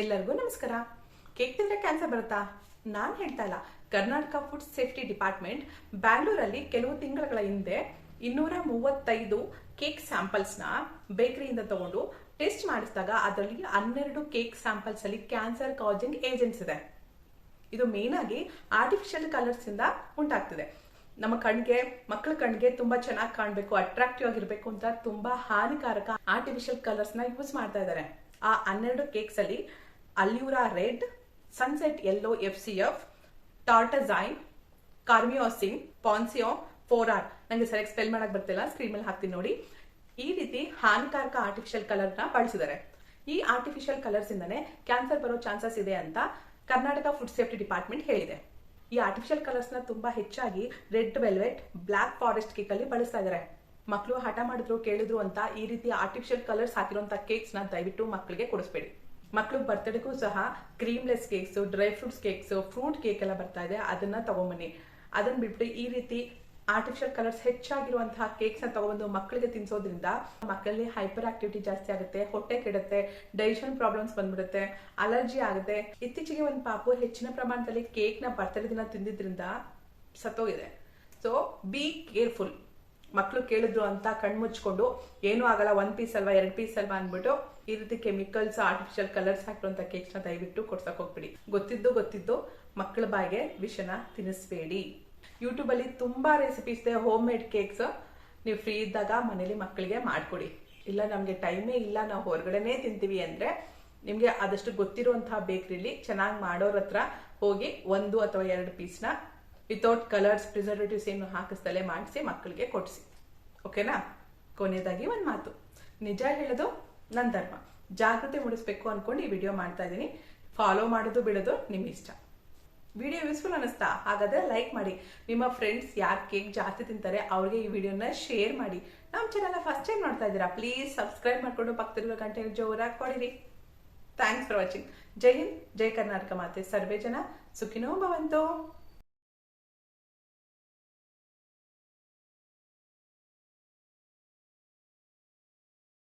ಎಲ್ಲರಿಗೂ ನಮಸ್ಕಾರ. ಕೇಕ್ ತಿಂದ್ರೆ ಕ್ಯಾನ್ಸರ್ ಬರುತ್ತಾ? ನಾನು ಹೇಳ್ತಾ ಇಲ್ಲ. ಕರ್ನಾಟಕ ಫುಡ್ ಸೇಫ್ಟಿ ಡಿಪಾರ್ಟ್ಮೆಂಟ್ ಬ್ಯಾಂಗ್ಳೂರಲ್ಲಿ ಕೆಲವು ತಿಂಗಳ ಹಿಂದೆ ಇನ್ನೂರ ಮೂವತ್ತೈದು ಕೇಕ್ ಸ್ಯಾಂಪಲ್ಸ್ನ ಬೇಕರಿಯಿಂದ ತಗೊಂಡು ಟೆಸ್ಟ್ ಮಾಡಿಸಿದಾಗ ಅದರಲ್ಲಿ ಹನ್ನೆರಡು ಕೇಕ್ ಸ್ಯಾಂಪಲ್ಸ್ ಅಲ್ಲಿ ಕ್ಯಾನ್ಸರ್ ಕಾಸಿಂಗ್ ಏಜೆಂಟ್ಸ್ ಇದೆ. ಇದು ಮೇನ್ ಆಗಿ ಆರ್ಟಿಫಿಷಿಯಲ್ ಕಲರ್ಸ್ ಇಂದ ಉಂಟಾಗ್ತಿದೆ. ನಮ್ಮ ಕಣ್ಗೆ, ಮಕ್ಕಳ ಕಣ್ಗೆ ತುಂಬಾ ಚೆನ್ನಾಗಿ ಕಾಣಬೇಕು ಅಟ್ರಾಕ್ಟಿವ್ ಆಗಿರ್ಬೇಕು ಅಂತ ತುಂಬಾ ಹಾನಿಕಾರಕ ಆರ್ಟಿಫಿಷಿಯಲ್ ಕಲರ್ಸ್ನ ಯೂಸ್ ಮಾಡ್ತಾ ಇದ್ದಾರೆ. ಆ ಹನ್ನೆರಡು ಕೇಕ್ಸ್ ಅಲ್ಲಿ allura red sunset yellow F C F tartrazine carmoisine ponceau four R ನಂಗೆ ಸರಿಯಾಗಿ ಸ್ಪೆಲ್ ಮಾಡಕ್ ಬರ್ತಿಲ್ಲ ಸ್ಕ್ರೀನ್ ಮೇಲೆ ಹಾಕ್ತೀನಿ ನೋಡಿ. ಈ ರೀತಿ ಹಾನಿಕಾರಕ ಆರ್ಟಿಫಿಷಿಯಲ್ ಕಲರ್ನ ಬಳಸಿದ್ದಾರೆ. ಈ ಆರ್ಟಿಫಿಷಿಯಲ್ ಕಲರ್ಸ್ ಇಂದನೇ ಕ್ಯಾನ್ಸರ್ ಬರೋ ಚಾನ್ಸಸ್ ಇದೆ ಅಂತ ಕರ್ನಾಟಕ ಫುಡ್ ಸೇಫ್ಟಿ ಡಿಪಾರ್ಟ್ಮೆಂಟ್ ಹೇಳಿದೆ. ಈ ಆರ್ಟಿಫಿಷಿಯಲ್ ಕಲರ್ಸ್ನ ತುಂಬಾ ಹೆಚ್ಚಾಗಿ red velvet, black forest cake ಅಲ್ಲಿ ಬಳಸ್ತಾ ಇದ್ದಾರೆ ಮಕ್ಕಳು ಹಠ ಮಾಡಿದ್ರು, ಕೇಳಿದ್ರು ಅಂತ ಈ ರೀತಿ ಆರ್ಟಿಫಿಷಿಯಲ್ ಕಲರ್ಸ್ ಹಾಕಿರುವಂತ ಕೇಕ್ಸ್ನ ದಯವಿಟ್ಟು ಮಕ್ಕಳಿಗೆ ಕೊಡಿಸ್ಬೇಡಿ. ಮಕ್ಕಳು ಬರ್ತ್ಡೇಗೂ ಸಹ creamless cakes dry fruits cakes fruit cake ಎಲ್ಲ ಬರ್ತಾ ಇದೆ, ಅದನ್ನ ತಗೊಂಬನ್ನಿ. ಅದನ್ನ ಬಿಟ್ಟು ಈ ರೀತಿ ಆರ್ಟಿಫಿಷಿಯಲ್ ಕಲರ್ಸ್ ಹೆಚ್ಚಾಗಿರುವಂತಹ ಕೇಕ್ಸ್ ತಗೊಬಂದು ಮಕ್ಕಳಿಗೆ ತಿನ್ಸೋದ್ರಿಂದ ಮಕ್ಕಳಲ್ಲಿ ಹೈಪರ್ ಆಕ್ಟಿವಿಟಿ ಜಾಸ್ತಿ ಆಗುತ್ತೆ, ಹೊಟ್ಟೆ ಕೆಡುತ್ತೆ ಡೈಜೆಷನ್ ಪ್ರಾಬ್ಲಮ್ಸ್ ಬಂದ್ಬಿಡುತ್ತೆ ಅಲರ್ಜಿ ಆಗುತ್ತೆ. ಇತ್ತೀಚೆಗೆ ಒಂದು ಪಾಪು ಹೆಚ್ಚಿನ ಪ್ರಮಾಣದಲ್ಲಿ ಕೇಕ್ನ ಬರ್ತಡೇ ದಿನ ತಿಂದಿದ್ರಿಂದ ಸತ್ತೋಗಿದೆ. ಸೊ ಬಿ ಕೇರ್ಫುಲ್ ಮಕ್ಕಳು ಕೇಳಿದ್ರು ಅಂತ ಕಣ್ಮುಚ್ಕೊಂಡು ಏನೂ ಆಗಲ್ಲ ಒನ್ ಪೀಸ್ ಅಲ್ವಾ, ಎರಡು ಪೀಸ್ ಅಲ್ವಾ ಅಂದ್ಬಿಟ್ಟು ಈ ರೀತಿ ಕೆಮಿಕಲ್ಸ್ ಆರ್ಟಿಫಿಷಿಯಲ್ ಕಲರ್ಸ್ ಹಾಕಿರುವಂತ ಕೇಕ್ಸ್ನ ದಯವಿಟ್ಟು ಕೊಡ್ಸಕ್ ಹೋಗ್ಬಿಡಿ. ಗೊತ್ತಿದ್ದು ಗೊತ್ತಿದ್ದು ಮಕ್ಕಳ ಬಾಯಿಗೆ ವಿಷನ ತಿನ್ನಿಸ್ಬೇಡಿ. ಯೂಟ್ಯೂಬ್ ತುಂಬ ರೆಸಿಪೀಸ್ ಇದೆ ಹೋಮ್ ಮೇಡ್ ಕೇಕ್ಸ್ ನೀವು ಫ್ರೀ ಇದ್ದಾಗ ಮನೇಲಿ ಮಕ್ಕಳಿಗೆ ಮಾಡ್ಕೊಡಿ. ಇಲ್ಲ, ನಮಗೆ ಟೈಮೇ ಇಲ್ಲ, ನಾವು ಹೊರಗಡೆನೇ ತಿಂತೀವಿ ಅಂದ್ರೆ ನಿಮಗೆ ಆದಷ್ಟು ಗೊತ್ತಿರುವಂತಹ ಬೇಕ್ರಿಲಿ ಚೆನ್ನಾಗಿ ಮಾಡೋರ ಹತ್ರ ಹೋಗಿ ಒಂದು ಅಥವಾ ಎರಡು ಪೀಸ್ನ ವಿತೌಟ್ ಕಲರ್ಸ್ ಪ್ರಿಸರ್ವೇಟಿವ್ಸ್ ಏನು ಹಾಕಿಸ್ದಲೇ ಮಾಡಿಸಿ ಮಕ್ಕಳಿಗೆ ಕೊಡಿಸಿ. ಓಕೆನಾ ಕೊನೆಯದಾಗಿ ಒಂದು ಮಾತು. ನಿಜ ಹೇಳೋದು ನನ್ನ ಧರ್ಮ. ಜಾಗೃತಿ ಮೂಡಿಸ್ಬೇಕು ಅನ್ಕೊಂಡು ಈ ವಿಡಿಯೋ ಮಾಡ್ತಾ ಇದ್ದೀನಿ. ಫಾಲೋ ಮಾಡೋದು, ಬಿಡೋದು ನಿಮ್ಮ ಇಷ್ಟ. ವಿಡಿಯೋ ಯೂಸ್ಫುಲ್ ಅನ್ನಿಸ್ತಾ? ಹಾಗಾದ್ರೆ ಲೈಕ್ ಮಾಡಿ. ನಿಮ್ಮ ಫ್ರೆಂಡ್ಸ್ ಯಾರು ಕೇಕ್ ಜಾಸ್ತಿ ತಿಂತಾರೆ, ಅವ್ರಿಗೆ ಈ ವಿಡಿಯೋನ ಶೇರ್ ಮಾಡಿ. ನಮ್ಮ ಚಾನಲ್ನ ಫಸ್ಟ್ ಟೈಮ್ ನೋಡ್ತಾ ಇದ್ದೀರಾ? ಪ್ಲೀಸ್ ಸಬ್ಸ್ಕ್ರೈಬ್ ಮಾಡಿಕೊಂಡು ಪಕ್ಕದಲ್ಲಿರೋ ಗಂಟೆ ಜೋರಾಗಿ ಕೊಡಿರಿ. ಥ್ಯಾಂಕ್ಸ್ ಫಾರ್ ವಾಚಿಂಗ್ ಜೈ ಹಿಂದ್, ಜೈ ಕರ್ನಾಟಕ ಮಾತೆ. ಸರ್ವೇ ಜನ ಸುಖಿನೋ ಭವಂತು.